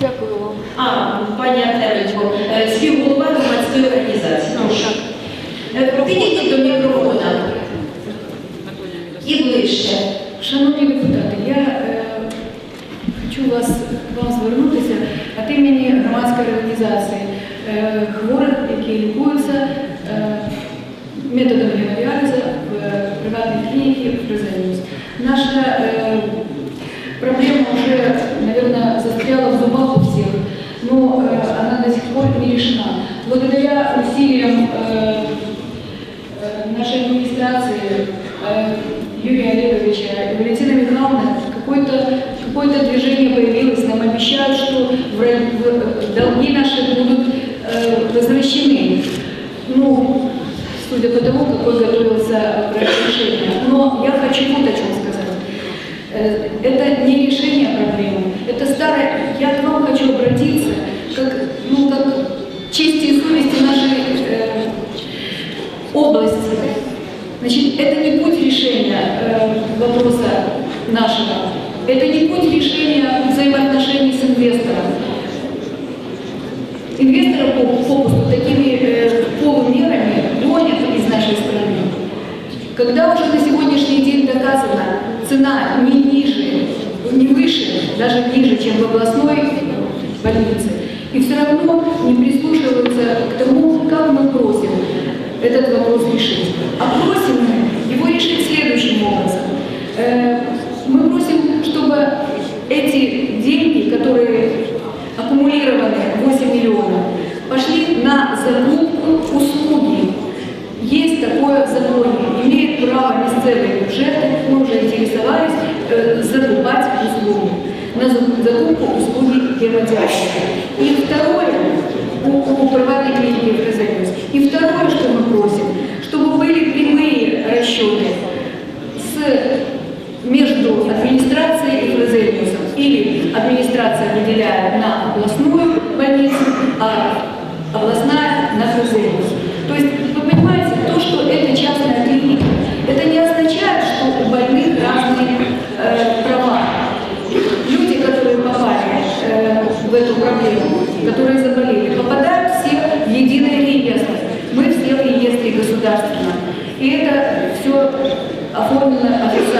Дякую вам. А, пані Артеменко, е, співголова громадської організації. Прошу. Е, Підійдіть до мікрофона. І ближче. Шановні депутати, я е, хочу вас вам звернутися від імені громадської організації е, хворих, які лікуються е, методом гемодіалізу в е, приватній клініці Фрезеніус. Наша е, проблема какое-то какое движение появилось, нам обещают, что в- долги наши будут э, возвращены. Ну, судя по тому, какой готовился проект решения. Но я хочу вот о чем сказать. Э, Это не решение проблемы. Это старое. Я к вам хочу обратиться, как, ну, как чести и совести нашей э, области. Значит, это не путь решения э, вопроса нашего. Это не путь решения взаимоотношений с инвестором. Инвесторы по- попросту такими э, полумерами гонят из нашей страны. Когда уже на сегодняшний день доказана цена не ниже, не выше, даже ниже, чем в областной больнице, и все равно не прислушиваются к тому, как мы просим этот вопрос решить. А просим мы его решить следующим образом. Э, Мы просим, чтобы эти деньги, которые аккумулированы 8 миллионов, пошли на закупку услуги такое в законе. Имеет право местные бюджеты, мы уже интересовались, э, закупать услуги. На за- закупку услуги гемодиализа. И второе, у, у приватной клиники. И второе, что мы просим, чтобы были прямые расчеты с, между администрацией и Фрезериусом. Или администрация И это все оформлено официально